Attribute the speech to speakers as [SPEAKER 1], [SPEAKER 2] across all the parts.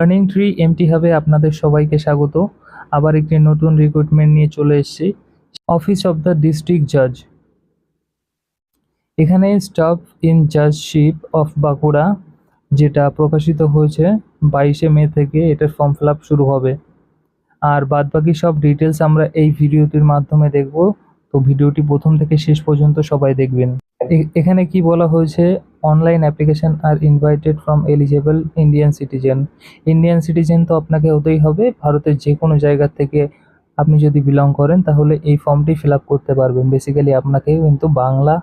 [SPEAKER 1] Learning tree MT হবে আপনাদের সবাইকে স্বাগত। আবার একটি নতুন রিক্রুটমেন্ট নিয়ে চলে এসেছি। অফিস অফ দ্য ডিস্ট্রিক্ট জাজ এখানে staff in judgeship of Bankura যেটা প্রকাশিত হয়েছে বাইশে মে থেকে এটার ফর্ম ফিল শুরু হবে। আর বাদবাকি সব ডিটেলস আমরা এই ভিডিওটির মাধ্যমে দেখব। তো ভিডিওটি প্রথম থেকে শেষ পর্যন্ত সবাই দেখবেন। এখানে কি বলা হয়েছে? Online application R invited from eligible Indian citizen Indian citizen তো আপনাকে হতেই হবে। ভারতের যে কোনো জায়গা থেকে আপনি যদি বিলং করেন, তাহলে এই ফর্মটি ফিল আপ করতে পারবেন। বেসিক্যালি আপনাকে কিন্তু বাংলা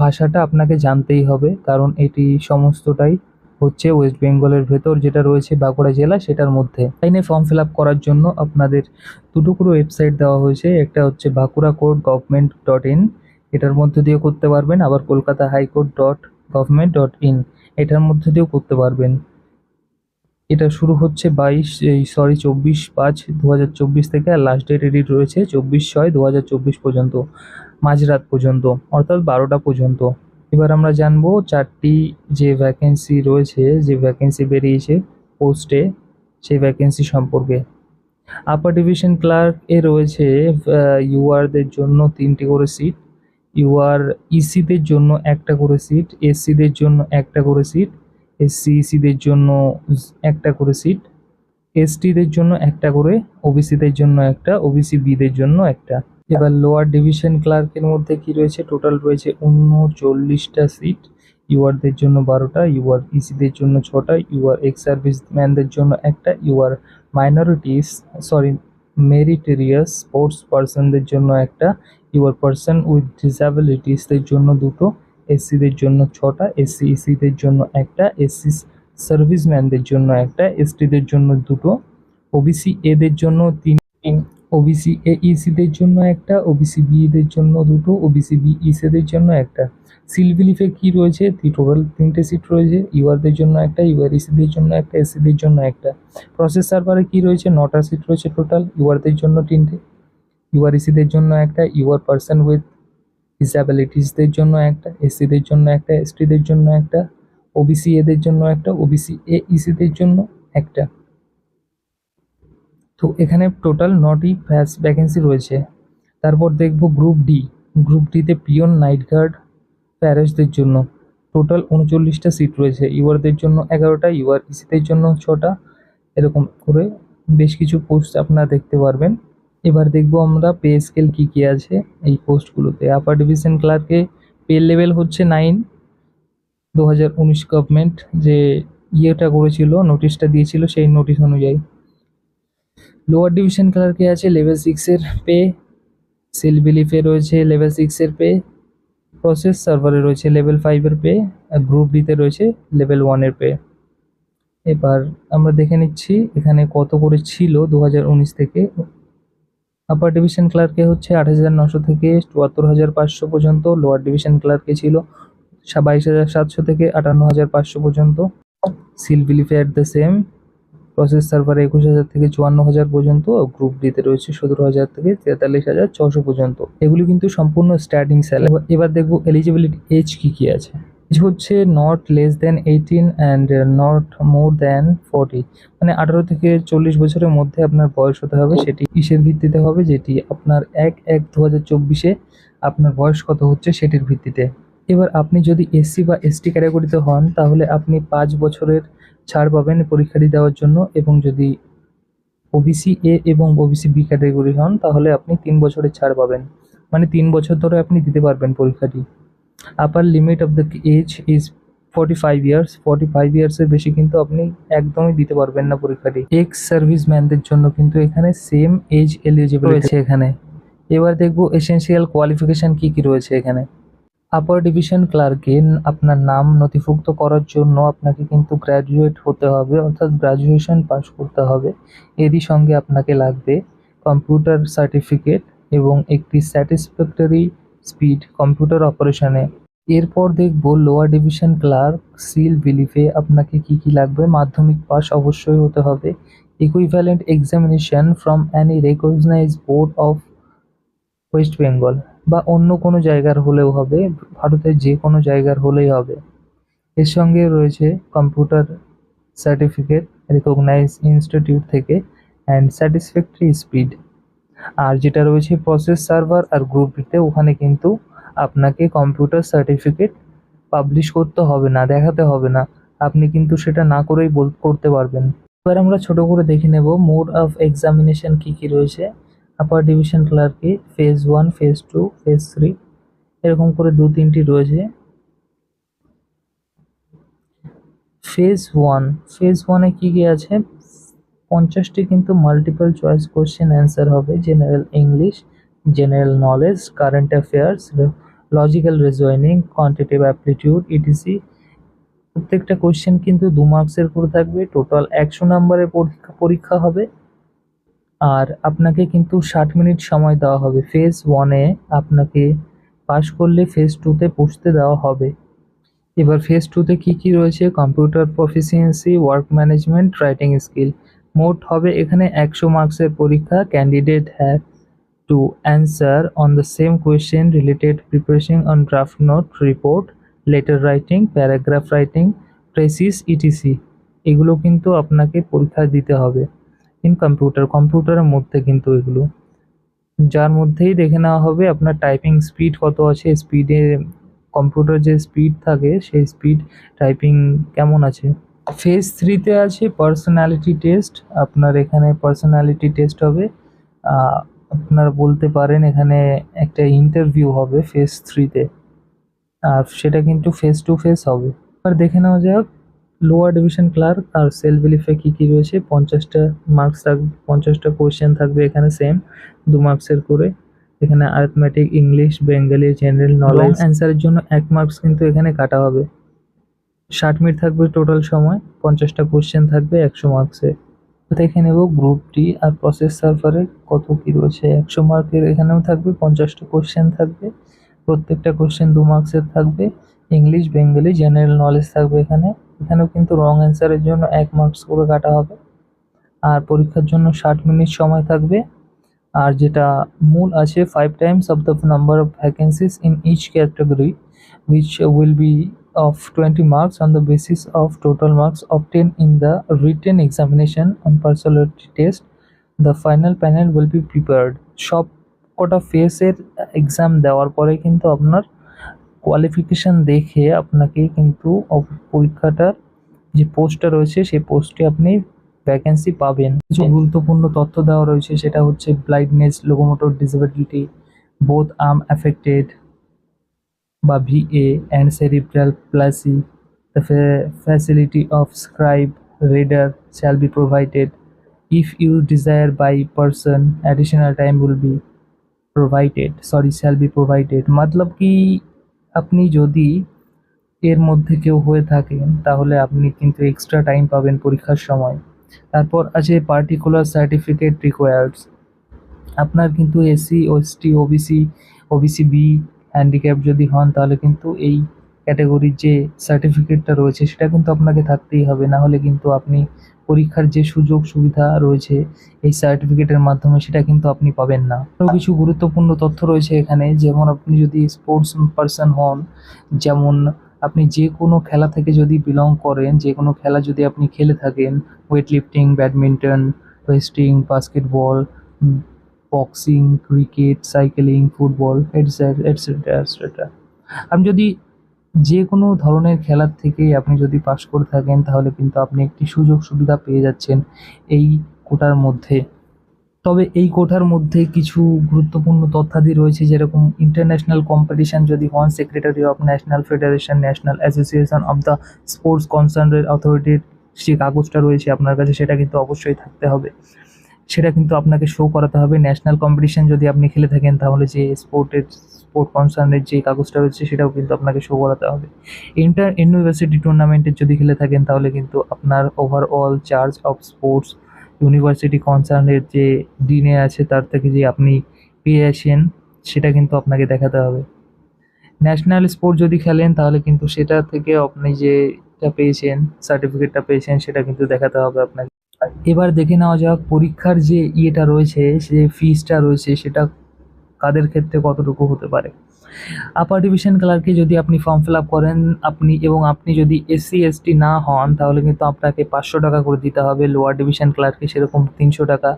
[SPEAKER 1] ভাষাটা আপনাকে জানতেই হবে। কারণ এটি সমস্তটাই হচ্ছে ওয়েস্ট বেঙ্গলের ভেতর যেটা রয়েছে বাঁকুড়া জেলা, সেটার মধ্যে। লাইনে ফর্ম ফিল আপ করার জন্য আপনাদের দুটো ওয়েবসাইট দেওয়া হয়েছে। একটা হচ্ছে Bankura court government dot in এটার মধ্যে দিয়েও করতে পারবেন। আবার Kolkata high court dot government dot in এটার মধ্যে দিয়েও করতে পারবেন। এটা শুরু হচ্ছে বাইশ, এই সরি চব্বিশ পাঁচ দু থেকে, আর লাস্ট ডেট এডিট রয়েছে চব্বিশ ছয় দু পর্যন্ত, মাঝরাত পর্যন্ত, অর্থাৎ বারোটা পর্যন্ত। এবার আমরা জানব চারটি যে ভ্যাকেন্সি রয়েছে, যে ভ্যাকেন্সি বেরিয়েছে পোস্টে সেই ভ্যাকেন্সি সম্পর্কে। আপার ডিভিশন ক্লার্ক এ রয়েছে ইউআরদের জন্য তিনটি করে সিট ইউআর ইসিদের জন্য একটা করে সিট, এসসিদের জন্য একটা করে সিট এসসি ইসিদের জন্য একটা করে সিট, এসটিদের জন্য একটা করে, ওবিসিদের জন্য একটা, ওবিসি বিদের জন্য একটা। এবার লোয়ার ডিভিশন ক্লার্কের মধ্যে কি রয়েছে? টোটাল রয়েছে উনচল্লিশটা সিট, ইউআরদের জন্য বারোটা, ইউআর ইসিদের জন্য ছটা, ইউআর এক্স সার্ভিসম্যানদের জন্য একটা, UR minorities, sorry meritorious sports পার্সনদের জন্য একটা ইউর পার্সন উইথ ডিসাবিলিটিসদের জন্য দুটো এসসিদের জন্য ছটা এসসি ইসিদের জন্য একটা এসসি সার্ভিসম্যানদের জন্য একটা এসটিদের জন্য দুটো ওবিসি এদের জন্য তিন ওবিসি এ ইসিদের জন্য একটা ওবিসি বিদের জন্য দুটো ওবিসি বি ইসিদের জন্য একটা। সিলভিলিফে কি রয়েছে? টোটাল তিনটে সিট রয়েছে। ইউআরদের জন্য একটা ইউআর ইসিদের জন্য একটা এসসিদের জন্য একটা। প্রসেস সার্ভারে কি রয়েছে? নটা সিট রয়েছে টোটাল ইউআরদের জন্য তিনটে। ইউআর ইসিদের জন্য একটা ইউআর পার্সন উইথ ডিসঅ্যাবিলিটিসদের জন্য একটা এসসিদের জন্য একটা এসটিদের জন্য একটা ওবিসি এদের জন্য একটা ওবিসি এ ইসিদের জন্য একটা। তো এখানে টোটাল নটি ভ্যাকেন্সি রয়েছে। তারপর দেখব গ্রুপ ডি গ্রুপ ডিতে পিওন নাইট গার্ড প্যারেসদের জন্য। টোটাল উনচল্লিশটা সিট রয়েছে। ইউআরদের জন্য এগারোটা ইউআর ইসিদের জন্য ছটা। এরকম করে বেশ কিছু পোস্ট আপনারা দেখতে পারবেন। এবার দেখব আমরা পে স্কেল কী কী আছে এই পোস্টগুলোতে আপার ডিভিশন ক্লার্কে পে লেভেল হচ্ছে নাইন দু হাজার উনিশ গভর্নমেন্ট যে ইয়েটা করেছিল নোটিশটা দিয়েছিল সেই নোটিশ অনুযায়ী। লোয়ার ডিভিশন ক্লার্কে আছে লেভেল সিক্সের পে সেল বিলিফে রয়েছে লেভেল সিক্সের পে প্রসেস সার্ভারে রয়েছে লেভেল ফাইভের পে আর গ্রুপ ডিতে রয়েছে লেভেল ওয়ানের পে এবার আমরা দেখে নিচ্ছি এখানে কত করে ছিল দু হাজার উনিশ থেকে। আপার ডিভিশন ক্লার্কে হচ্ছে আট হাজার নশো থেকে চুয়াত্তর হাজার পাঁচশো পর্যন্ত লোয়ার ডিভিশন ক্লার্কে ছিল বাইশ হাজার সাতশো থেকে আটান্ন হাজার পাঁচশো পর্যন্ত। সিল বিলিফে অ্যাট দ্য সেম প্রসেস সার্ভারে একুশ হাজার থেকে চুয়ান্ন হাজার পর্যন্ত গ্রুপ ডিতে রয়েছে, সতেরো হাজার থেকে তেতাল্লিশ হাজার, ছশো পর্যন্ত। এগুলি কিন্তু সম্পূর্ণ স্টার্টিং স্যালারি এবার দেখব এলিজিবিলিটি এজ কী কী আছে। হচ্ছে not less than eighteen and not more than forty মানে আঠারো থেকে চল্লিশ বছরের মধ্যে আপনার বয়স হতে হবে, সেটি কিসের ভিত্তিতে হবে? যেটি আপনার এক এক দু হাজার চব্বিশে আপনার বয়স কত হচ্ছে সেটির ভিত্তিতে। এবার আপনি যদি এসসি বা এসটি ক্যাটাগরিতে হন, তাহলে আপনি পাঁচ বছরের ছাড় পাবেন পরীক্ষাটি দেওয়ার জন্য এবং যদি ওবিসি এ এবং ওবিসি বি ক্যাটাগরি হন, তাহলে আপনি তিন বছরের ছাড় পাবেন। মানে তিন বছর ধরে আপনি দিতে পারবেন পরীক্ষাটি। Upper limit of the age is forty five years forty five ইয়ার্সের বেশি কিন্তু আপনি একদমই দিতে পারবেন না পরীক্ষাটি। এক্স সার্ভিস ম্যানদের জন্য কিন্তু এখানে সেম এজ এলিজিবল রয়েছে এখানে। এবার দেখব এসেনশিয়াল কোয়ালিফিকেশন কি কি রয়েছে এখানে। আপার ডিভিশন ক্লার্কে আপনার নাম নথিভুক্ত করার জন্য আপনাকে কিন্তু গ্র্যাজুয়েট হতে হবে, অর্থাৎ গ্র্যাজুয়েশন পাস করতে হবে। এরই সঙ্গে আপনাকে লাগবে কম্পিউটার সার্টিফিকেট এবং একটি স্যাটিসফ্যাক্টরি স্পিড কম্পিউটার অপারেশনে এরপর দেখব লোয়ার ডিভিশন ক্লার্ক সিল বিলিফে আপনাকে কি কি লাগবে। মাধ্যমিক পাস অবশ্যই হতে হবে। Equivalent examination from any recognise board of West Bengal বা অন্য কোনো জায়গার হলেও হবে, ভারতের যে কোনো জায়গার হলেই হবে। এর সঙ্গে রয়েছে কম্পিউটার সার্টিফিকেট রেকগনাইজ ইনস্টিটিউট থেকে অ্যান্ড স্যাটিসফ্যাক্টরি স্পিড আর যেটা রয়েছে প্রসেস সার্ভার আর গ্রুপ ডিতে ওখানে কিন্তু আপনাকে কম্পিউটার সার্টিফিকেট পাবলিশ করতে হবে না, দেখাতে হবে না। আপনি কিন্তু সেটা না করেই বল, করতে পারবেন। এবার আমরা ছোট করে দেখে নেব মোড অফ এক্সামিনেশন কি কি রয়েছে। Upper division ক্লার্কে phase one phase two phase three এরকম করে দু তিনটি রয়েছে। ফেজ ওয়ান ফেজ ওয়ানে কী কী আছে? পঞ্চাশটি কিন্তু মাল্টিপল চয়েস কোশ্চেন অ্যান্সার হবে general English general knowledge current affairs logical reasoning quantitative aptitude etc প্রত্যেকটা কোশ্চেন কিন্তু দু মার্কসের করে থাকবে টোটাল একশো নম্বরের পরীক্ষা পরীক্ষা হবে। আর আপনাকে কিন্তু ষাট মিনিট সময় দেওয়া হবে। ফেজ ওয়ানে আপনাকে পাশ করলে ফেজ টুতে পৌঁছতে দেওয়া হবে। এবার ফেজ টুতে কী কী রয়েছে? Computer proficiency work management writing skill মোট হবে এখানে একশো মার্কসের পরীক্ষা। Candidate have to answer on the same question related preparation on draft note report letter writing paragraph writing precis etc এগুলো কিন্তু আপনাকে পরীক্ষা দিতে হবে। ইন কম্পিউটার কম্পিউটারের মধ্যে কিন্তু এগুলো। যার মধ্যেই দেখে নেওয়া হবে আপনার টাইপিং স্পিড কত আছে স্পিডে কম্পিউটার যে স্পিড থাকে, সেই স্পিড টাইপিং কেমন আছে। ফেজ থ্রিতে আছে পার্সোনালিটি টেস্ট আপনার এখানে পার্সোনালিটি টেস্ট হবে। আপনারা বলতে পারেন এখানে একটা ইন্টারভিউ হবে ফেজ থ্রিতে আর সেটা কিন্তু ফেস টু ফেস হবে। এবার দেখে নেওয়া যাক লোয়ার ডিভিশন ক্লার্ক আর সেলফ বিলিফে কী কী রয়েছে? পঞ্চাশটা মার্কস থাকবে পঞ্চাশটা কোয়েশ্চেন থাকবে এখানে সেম দু মার্কসের করে। এখানে arithmetic English Bengali general knowledge অ্যান্সারের জন্য এক মার্কস কিন্তু এখানে কাটা হবে। ষাট মিনিট থাকবে টোটাল সময় পঞ্চাশটা কোয়েশ্চেন থাকবে একশো মার্কসে দেখে নেব গ্রুপ ডি আর প্রসেস সার্ভারে কত কি রয়েছে। একশো মার্কের এখানেও থাকবে পঞ্চাশটা কোয়েশ্চেন থাকবে। প্রত্যেকটা কোয়েশ্চেন দু মার্কসের থাকবে। ইংলিশ বেঙ্গলি জেনারেল নলেজ থাকবে এখানে। এখানেও কিন্তু রং অ্যান্সারের জন্য এক মার্কস করে কাটা হবে। আর পরীক্ষার জন্য ষাট মিনিট সময় থাকবে। আর যেটা মূল আছে five times of the number of vacancies in each category which will be of twenty marks on the basis of total marks of ten in the written examination on personality test the final panel will be prepared সব কটা ফেসের exam দেওয়ার পরে কিন্তু আপনার qualification দেখে আপনাকে কিন্তু পরীক্ষাটার যে পোস্টটা রয়েছে সেই পোস্টে আপনি ভ্যাকেন্সি পাবেন। কিছু গুরুত্বপূর্ণ তথ্য দেওয়া রয়েছে সেটা হচ্ছে blindness locomotor disability both arm affected বা VA and cerebral palsy the facility of scribe reader shall be provided if you desire by person additional time will be provided sorry shall be provided মতলব কি আপনি যদি এর মধ্যে কেউ হয়ে থাকেন, তাহলে আপনি কিন্তু এক্সট্রা টাইম পাবেন পরীক্ষার সময়। তারপর আছে পার্টিকুলার সার্টিফিকেট রিকোয়ার্ডস আপনার কিন্তু SC ST OBC OBC B handicap যদি হন, তাহলে কিন্তু এই ক্যাটাগরির যে সার্টিফিকেটটা রয়েছে, সেটা কিন্তু আপনাকে থাকতেই হবে। না হলে কিন্তু আপনি পরীক্ষার যে সুযোগ সুবিধা রয়েছে, এই সার্টিফিকেটের মাধ্যমে সেটা কিন্তু আপনি পাবেন না। আরও কিছু গুরুত্বপূর্ণ তথ্য রয়েছে এখানে, যেমন আপনি যদি স্পোর্টস পারসন হন, যেমন আপনি যে কোনো খেলা থেকে যদি বিলং করেন, যে কোনো খেলা যদি আপনি খেলে থাকেন weight lifting badminton wrestling basketball boxing cricket cycling football etcetera etcetera আপনি যদি যে কোনো ধরনের খেলার থেকে আপনি যদি পাশ করে থাকেন, তাহলে কিন্তু আপনি একটি সুযোগ সুবিধা পেয়ে যাচ্ছেন এই কোটার মধ্যে। তবে এই কোটার মধ্যে কিছু গুরুত্বপূর্ণ তথ্যাদি রয়েছে, যেরকম ইন্টারন্যাশনাল কম্পিটিশন যদি হন secretary of national federation national association of the sports কনসার্নের অথরিটির যে কাগজটা রয়েছে আপনার কাছে, সেটা কিন্তু অবশ্যই থাকতে হবে। সেটা কিন্তু আপনাকে শো করাতে হবে। ন্যাশনাল কম্পিটিশন যদি আপনি খেলে থাকেন, তাহলে যে স্পোর্টের স্পোর্ট কনসার্নের যে কাগজটা রয়েছে, সেটাও কিন্তু আপনাকে শো করাতে হবে। ইন্টার ইউনিভার্সিটি টুর্নামেন্টের যদি খেলে থাকেন, তাহলে কিন্তু আপনার overall charge of sports university কনসার্নের যে ডিনে আছে, তার থেকে যে আপনি পেয়ে আসেন, সেটা কিন্তু আপনাকে দেখাতে হবে। ন্যাশনাল স্পোর্ট যদি খেলেন, তাহলে কিন্তু সেটা থেকে আপনি যেটা পেয়েছেন সার্টিফিকেটটা পেয়েছেন, সেটা কিন্তু দেখাতে হবে আপনাকে। এবার দেখে নেওয়া যাক পরীক্ষার যে ইয়েটা রয়েছে সে ফিজটা রয়েছে, সেটা কাদের ক্ষেত্রে কতটুকু হতে পারে। আপার ডিভিশন ক্লার্কে যদি আপনি ফর্ম ফিল আপ করেন, আপনি এবং আপনি যদি এসসি এসটি না হন, তাহলে কিন্তু আপনাকে পাঁচশো টাকা করে দিতে হবে। লোয়ার ডিভিশন ক্লার্কে সেরকম তিনশো টাকা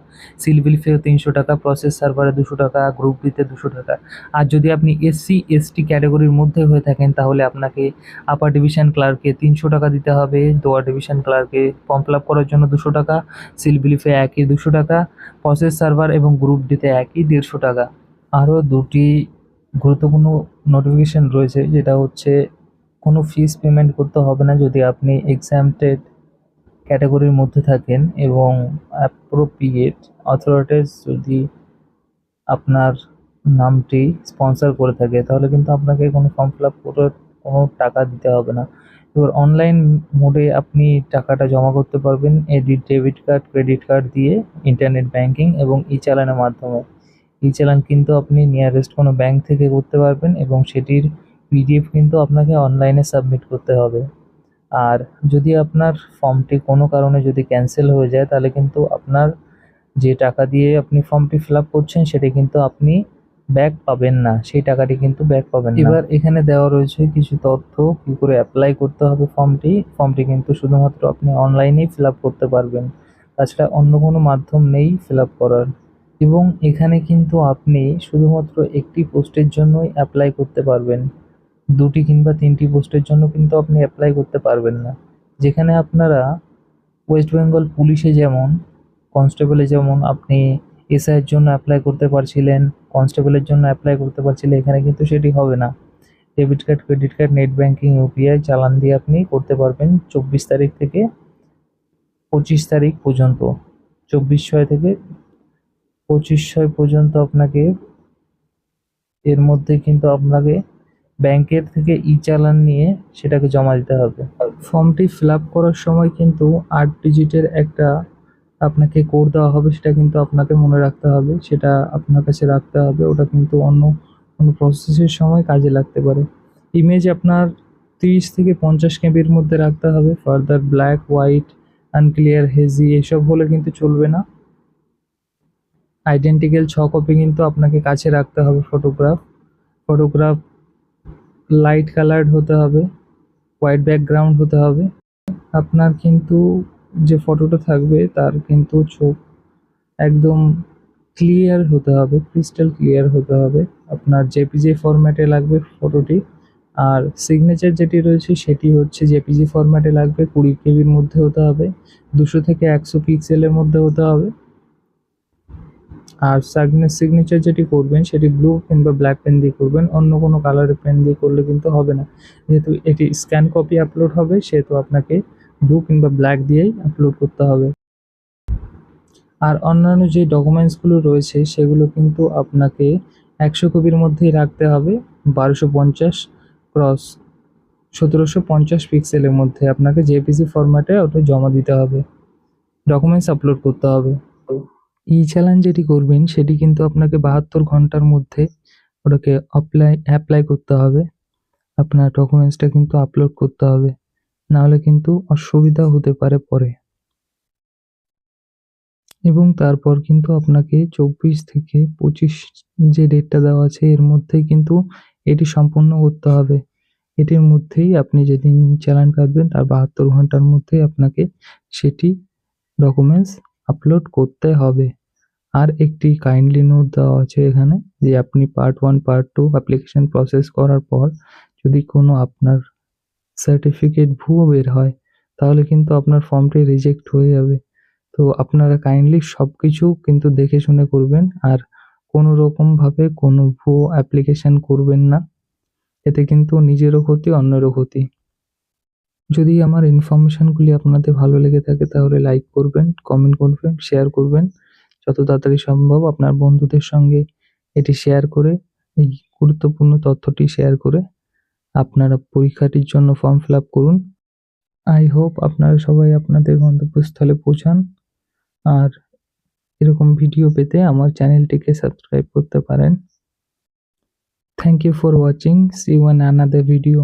[SPEAKER 1] সিলবিল ফেও তিনশো টাকা প্রসেস সার্ভারে দুশো টাকা গ্রুপ ডিতে দুশো টাকা। আর যদি আপনি এসসি এসটি ক্যাটাগরির মধ্যে হয়ে থাকেন, তাহলে আপনাকে আপার ডিভিশন ক্লার্কে তিনশো টাকা দিতে হবে। লোয়ার ডিভিশন ক্লার্কে ফর্ম ফিল আপ করার জন্য দুশো টাকা সিলবিলিফে একই দুশো টাকা প্রসেস সার্ভার এবং গ্রুপ ডিতে একই দেড়শো টাকা। আরও দুটি গুরুত্বপূর্ণ নোটিফিকেশান রয়েছে, যেটা হচ্ছে কোনো ফিস পেমেন্ট করতে হবে না যদি আপনি এক্সামটেড ক্যাটাগরির মধ্যে থাকেন এবং অ্যাপ্রোপ্রিয়েট অথরিটিস যদি আপনার নামটি স্পন্সর করে থাকে, তাহলে কিন্তু আপনাকে কোনো ফর্ম ফিল আপ করে কোনো টাকা দিতে হবে না। এবার অনলাইন মোডে আপনি টাকাটা জমা করতে পারবেন এডি ডেবিট কার্ড ক্রেডিট কার্ড দিয়ে ইন্টারনেট ব্যাংকিং এবং ই চালানের মাধ্যমে। ই চালান কিন্তু আপনি নিয়ারেস্ট কোনো ব্যাংক থেকে করতে পারবেন এবং সেটির পিডিএফ কিন্তু আপনাকে অনলাইনে সাবমিট করতে হবে। আর যদি আপনার ফর্মটি কোনো কারণে যদি ক্যান্সেল হয়ে যায়, তাহলে কিন্তু আপনার যে টাকা দিয়ে আপনি ফর্মটি ফিল আপ করছেন, সেটি কিন্তু আপনি ব্যাক পাবেন না। সেই টাকাটি কিন্তু ব্যাক পাবেন এবার এখানে দেওয়া রয়েছে কিছু তথ্য, কী করে অ্যাপ্লাই করতে হবে ফর্মটি ফর্মটি কিন্তু শুধুমাত্র আপনি অনলাইনেই ফিল আপ করতে পারবেন। তাছাড়া অন্য কোনো মাধ্যম নেই ফিল আপ করার। এবং এখানে কিন্তু আপনি শুধুমাত্র একটি পোস্টের জন্যই অ্যাপ্লাই করতে পারবেন। দুটি কিংবা তিনটি পোস্টের জন্য কিন্তু আপনি অ্যাপ্লাই করতে পারবেন না। যেখানে আপনারা ওয়েস্ট বেঙ্গল পুলিশে যেমন কনস্টেবলে যেমন আপনি এসআইয়ের জন্য অ্যাপ্লাই করতে পারছিলেন কনস্টেবলের জন্য অ্যাপ্লাই করতে পারছিলেন, এখানে কিন্তু সেটি হবে না। Debit card credit card net banking UPI চালান দিয়ে আপনি করতে পারবেন চব্বিশ তারিখ থেকে পঁচিশ তারিখ পর্যন্ত। চব্বিশ ছয় থেকে পঁচিশ ছয় পর্যন্ত আপনাকে এর মধ্যে কিন্তু আপনাকে ব্যাংকের থেকে ই চালান নিয়ে সেটাকে জমা দিতে হবে। ফর্মটি ফিল আপ করার সময় কিন্তু আট ডিজিটের একটা আপনাকে কোড দেওয়া হবে, সেটা কিন্তু আপনাকে মনে রাখতে হবে, সেটা আপনার কাছে রাখতে হবে, ওটা কিন্তু অন্য কোনো প্রসেসের সময় কাজে লাগতে পারে। ইমেজ আপনার তিরিশ থেকে পঞ্চাশ কেবির মধ্যে রাখতে হবে further black white unclear hazy এসব হলে কিন্তু চলবে না। আইডেন্টিক্যাল ছ কপি কিন্তু আপনাকে কাছে রাখতে হবে ফটোগ্রাফ ফটোগ্রাফ লাইট কালার্ড হতে হবে হোয়াইট ব্যাকগ্রাউন্ড হতে হবে। আপনার কিন্তু যে ফটোটা থাকবে তার কিন্তু চোখ একদম ক্লিয়ার হতে হবে ক্রিস্টাল ক্লিয়ার হতে হবে। আপনার জেপিজি ফরম্যাটে লাগবে ফটোটি আর সিগনেচার যেটি রয়েছে সেটি হচ্ছে জেপিজি ফরম্যাটে লাগবে, কুড়ি কেবির মধ্যে হতে হবে, দুশো থেকে একশো পিক্সেলের মধ্যে হতে হবে। আর সিগনেচার যেটি করবেন, সেটি ব্লু কিংবা ব্ল্যাক পেন দিয়ে করবেন। অন্য কোনো কালারের পেন দিয়ে করলে কিন্তু হবে না। যেহেতু এটি স্ক্যান কপি আপলোড হবে, সেহেতু আপনাকে ব্লু কিংবা ব্ল্যাক দিয়েই আপলোড করতে হবে। আর অন্যান্য যে ডকুমেন্টসগুলো রয়েছে, সেগুলো কিন্তু আপনাকে একশো কপির মধ্যেই রাখতে হবে। বারোশো পঞ্চাশ ক্রস সতেরোশো পঞ্চাশ পিক্সেলের মধ্যে আপনাকে জেপিসি ফরম্যাটে ওটা জমা দিতে হবে। ডকুমেন্টস আপলোড করতে হবে। ই চালান যেটি করবেন, সেটি কিন্তু আপনাকে বাহাত্তর ঘণ্টার মধ্যে ওটাকে অ্যাপ্লাই অ্যাপ্লাই করতে হবে। আপনার ডকুমেন্টসটা কিন্তু আপলোড করতে হবে। নাহলে কিন্তু অসুবিধা হতে পারে পরে। এবং তারপর কিন্তু আপনাকে চব্বিশ থেকে পঁচিশ যে ডেটটা দেওয়া আছে, এর মধ্যেই কিন্তু এটি সম্পূর্ণ করতে হবে। এটির মধ্যেই আপনি যেদিন চালান কাটবেন, তার বাহাত্তর ঘণ্টার মধ্যেই আপনাকে সেটি ডকুমেন্টস আপলোড করতে হবে। আর একটি কাইন্ডলি নোট দেওয়া আছে এখানে যে আপনি part one part two application process করার পর যদি কোনো আপনার সার্টিফিকেট ভুয়ো বের হয়, তাহলে কিন্তু আপনার ফর্মটি রিজেক্ট হয়ে যাবে। তো আপনারা কাইন্ডলি সব কিছু কিন্তু দেখে শুনে করবেন আর কোনো রকমভাবে কোনো ভুয়ো অ্যাপ্লিকেশন করবেন না। এতে কিন্তু নিজেরও ক্ষতি, অন্যেরও ক্ষতি। যদি আমার ইনফরমেশনগুলি আপনাদের ভালো লেগে থাকে, তাহলে লাইক করবেন কমেন্ট করবেন শেয়ার করবেন। যত তাড়াতাড়ি সম্ভব আপনার বন্ধুদের সঙ্গে এটি শেয়ার করে, এই গুরুত্বপূর্ণ তথ্যটি শেয়ার করে আপনারা পরীক্ষাটির জন্য ফর্ম ফিল আপ করুন। আই হোপ আপনারা সবাই আপনাদের গন্তব্যস্থলে পৌঁছান। আর এরকম ভিডিও পেতে আমার চ্যানেলটিকে সাবস্ক্রাইব করতে পারেন। Thank you for watching see one another video